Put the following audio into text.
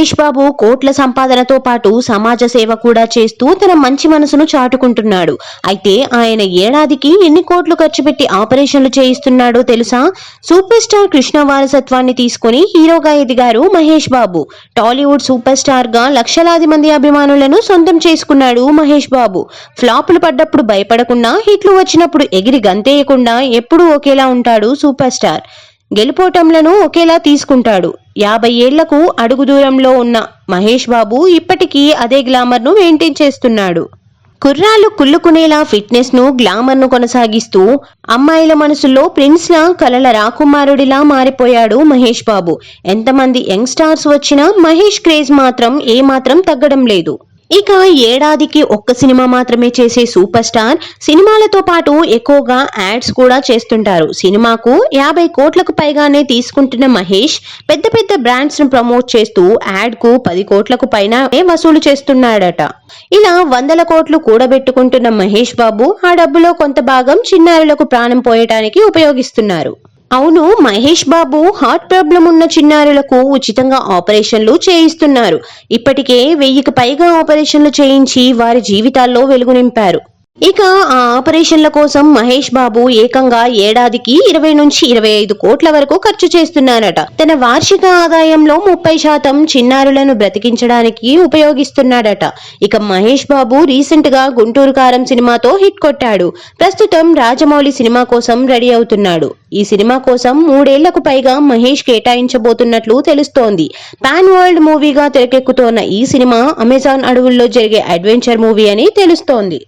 మహేష్ బాబు కోట్ల సంపాదనతో పాటు సమాజ సేవ కూడా చేస్తూ తన మంచి మనసును చాటుకుంటున్నాడు. అయితే ఆయన ఏడాదికి ఎన్ని కోట్లు ఖర్చు పెట్టి ఆపరేషన్లు చేయిస్తున్నాడో తెలుసా? సూపర్ స్టార్ కృష్ణ వారసత్వాన్ని తీసుకుని హీరోగా ఎదిగారు మహేష్ బాబు. టాలీవుడ్ సూపర్ స్టార్గా లక్షలాది మంది అభిమానులను సొంతం చేసుకున్నాడు మహేష్ బాబు. ఫ్లాపులు పడ్డప్పుడు భయపడకుండా హిట్లు వచ్చినప్పుడు ఎగిరి గంతేయకుండా ఎప్పుడూ ఒకేలా ఉంటాడు సూపర్ స్టార్. గెలుపోటంలను ఒకేలా తీసుకుంటాడు. యాభై ఏళ్ళకు అడుగు దూరంలో ఉన్న మహేష్ బాబు ఇప్పటికీ అదే గ్లామర్ను మెయింటైన్ చేస్తున్నాడు. కుర్రాళ్ళు కుళ్ళుకునేలా ఫిట్నెస్ను గ్లామర్ను కొనసాగిస్తూ అమ్మాయిల మనసుల్లో ప్రిన్స్ల కలల రాకుమారుడిలా మారిపోయాడు మహేష్ బాబు. ఎంతమంది యంగ్ స్టార్స్ వచ్చినా మహేష్ క్రేజ్ మాత్రం ఏమాత్రం తగ్గడం లేదు. ఇక ఏడాదికి ఒక్క సినిమా మాత్రమే చేసే సూపర్ స్టార్ సినిమాలతో పాటు ఎక్కువగా యాడ్స్ కూడా చేస్తుంటారు. సినిమాకు యాభై కోట్లకు పైగానే తీసుకుంటున్న మహేష్ పెద్ద పెద్ద బ్రాండ్స్ను ప్రమోట్ చేస్తూ యాడ్కు పది కోట్లకు పైన వసూలు చేస్తున్నాడట. ఇలా వందల కోట్లు కూడబెట్టుకుంటున్న మహేష్ బాబు ఆ డబ్బులో కొంత భాగం చిన్నారులకు ప్రాణం పోయటానికి ఉపయోగిస్తున్నారు. అవును మహేష్ బాబు హార్ట్ ప్రాబ్లం ఉన్న చిన్నారులకు ఉచితంగా ఆపరేషన్లు చేయిస్తున్నారు. ఇప్పటికే వెయ్యికి పైగా ఆపరేషన్లు చేయించి వారి జీవితాల్లో వెలుగు నింపారు. ఇక ఆ ఆపరేషన్ల కోసం మహేష్ బాబు ఏకంగా ఏడాదికి ఇరవై నుంచి ఇరవై ఐదు కోట్ల వరకు ఖర్చు చేస్తున్నారట. తన వార్షిక ఆదాయంలో ముప్పై శాతం చిన్నారులను బ్రతికించడానికి ఉపయోగిస్తున్నాడట. ఇక మహేష్ బాబు రీసెంట్గా గుంటూరు కారం సినిమాతో హిట్ కొట్టాడు. ప్రస్తుతం రాజమౌళి సినిమా కోసం రెడీ అవుతున్నాడు. ఈ సినిమా కోసం మూడేళ్ళకు పైగా మహేష్ కేటాయించబోతున్నట్లు తెలుస్తోంది. పాన్ వరల్డ్ మూవీగా తెరకెక్కుతోన్న ఈ సినిమా అమెజాన్ అడవుల్లో జరిగే అడ్వెంచర్ మూవీ అని తెలుస్తోంది.